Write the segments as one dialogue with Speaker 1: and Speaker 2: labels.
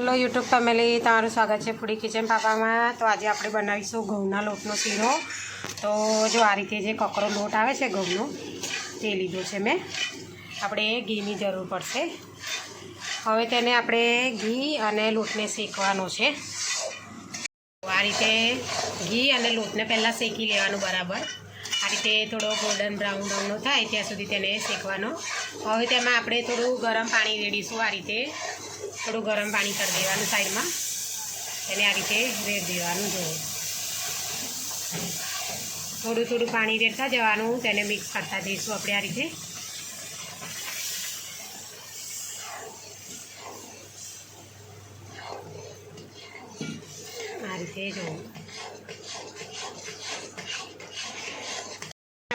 Speaker 1: Hello YouTube family, તમારું સ્વાગત છે ફૂડી કિચન પાપામાં તો આજે આપણે બનાવીશું ઘઉંના લોટનો શીરો. તો જો આ રીતે જે કકરો લોટ આવે છે ઘઉંનો, તે લીધો છે મેં. આપણે ઘીની જરૂર પડશે. હવે તેને આપણે ઘી અને લોટને શેકવાનો છે. આ રીતે ઘી અને લોટને પહેલાં શેકી લેવાનું બરાબર. આ રીતે થોડો ગોલ્ડન બ્રાઉન રંગનો થાય ત્યાં સુધી તેને શેકવાનો. હવે તેમાં આપણે થોડું ગરમ પાણી રેડીશું. આ રીતે થોડું ગરમ પાણી કરી દેવાનું સાઈડમાં. તેને આ રીતે રેડ દેવાનું જોઈએ થોડું થોડું પાણી રેડતા જવાનું. તેને મિક્સ કરતા જઈશું આપણે આ રીતે. આ રીતે જો.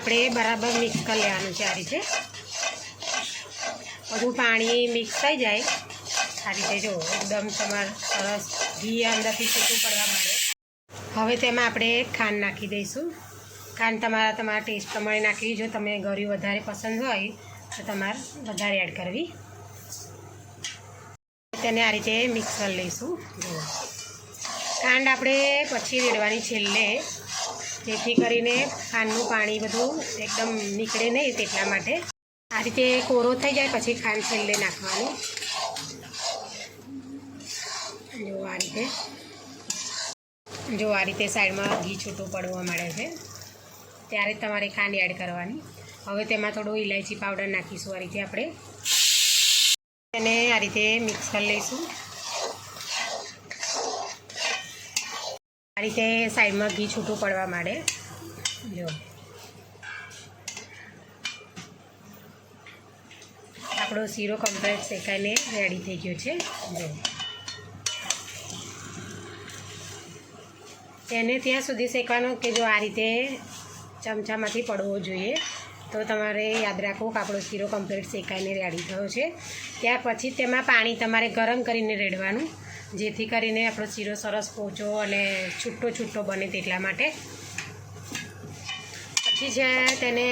Speaker 1: આપણે બરાબર મિક્સ કરી લેવાનું છે આ રીતે. બધું પાણી મિક્સ થઈ જાય. આ રીતે જો એકદમ તમારે સરસ ઘી અંદરથી છૂટું પડવા માંડે. હવે તેમાં આપણે ખાંડ નાખી દઈશું. ખાંડ તમારા તમારા ટેસ્ટ પ્રમાણે નાખવી જો તમે ગળ્યું વધારે પસંદ હોય, તો તમારે વધારે એડ કરવી. તેને આ રીતે મિક્સ કરી લઈશું. જુઓ. ખાંડ આપણે પછી રેડવાની છેલ્લે જેથી કરીને ખાંડનું પાણી બધું એકદમ નીકળે નહીં તેટલા માટે. આ રીતે કોરો થઈ જાય પછી ખાંડ છેલ્લે નાખવાનું. જો આ રીતે. જો આ રીતે સાઈડમાં ઘી છૂટું પડવા મળે છે. ત્યારે તમારે ખાંડ એડ કરવાની. હવે તેમાં થોડું ઇલાયચી પાવડર નાખીશું આ રીતે આપણે. તેને આ રીતે મિક્સ કરી લઈશું. આ રીતે સાઈડમાં ઘી છૂટું પડવા માંડે. જો આપણો શીરો કમ્પ્લેટ શેકાઈને રેડી થઈ ગયો છે. જો. તેને ત્યાં સુધી શેકવાનું કે જો આ રીતે ચમચામાંથી પડવો જોઈએ, તો તમારે યાદ રાખવું કે આપણો શીરો કમ્પ્લીટ શેકાઈને રેડી થયો છે. ત્યાર પછી તેમાં પાણી તમારે ગરમ કરીને રેડવાનું. જેથી કરીને આપણો શીરો સરસ પોચો અને છૂટો છૂટો બને તેટલા માટે. પછી છે તેને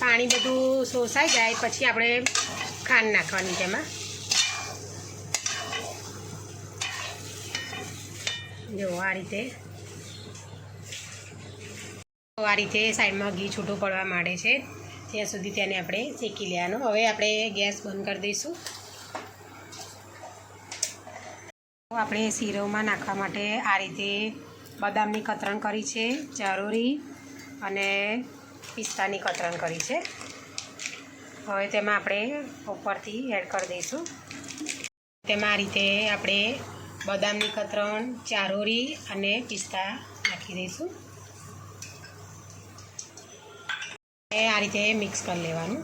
Speaker 1: પાણી બધું શોષાઈ જાય, પછી આપણે ખાંડ નાખવાની તેમાં જો આ રીતે. આ રીતે સાઈડમાં ઘી છૂટું પડવા માંડે છે. ત્યાં સુધી તેને આપણે શેકી લેવાનું. હવે આપણે ગેસ બંધ કરી દઈશું. આપણે શીરોમાં નાખવા માટે આ રીતે બદામની કતરણ કરી છે, જરૂરી અને પિસ્તાની કતરણ કરી છે. હવે તેમાં આપણે ઉપરથી એડ કરી દઈશું. તેમાં આ રીતે આપણે બદામની કતરણ, ચારોરી અને પિસ્તા નાખી દઈશું. આ રીતે મિક્સ કરી લેવાનું.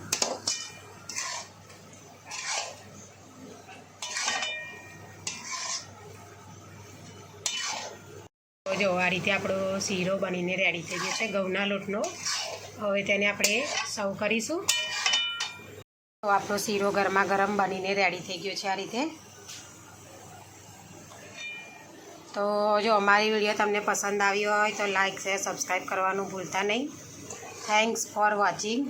Speaker 1: જો, આ રીતે આપણો શીરો બનીને રેડી થઈ ગયો છે ઘઉંના લોટનો. હવે તેને આપણે સર્વ કરીશું. તો આપણો શીરો ગરમા ગરમ બનીને રેડી થઈ ગયો છે આ રીતે. તો જો, અમારી વીડિયો તમને પસંદ આવી હોય તો લાઇક શેર સબસ્ક્રાઈબ કરવાનું ભૂલતા નહીં. Thanks for watching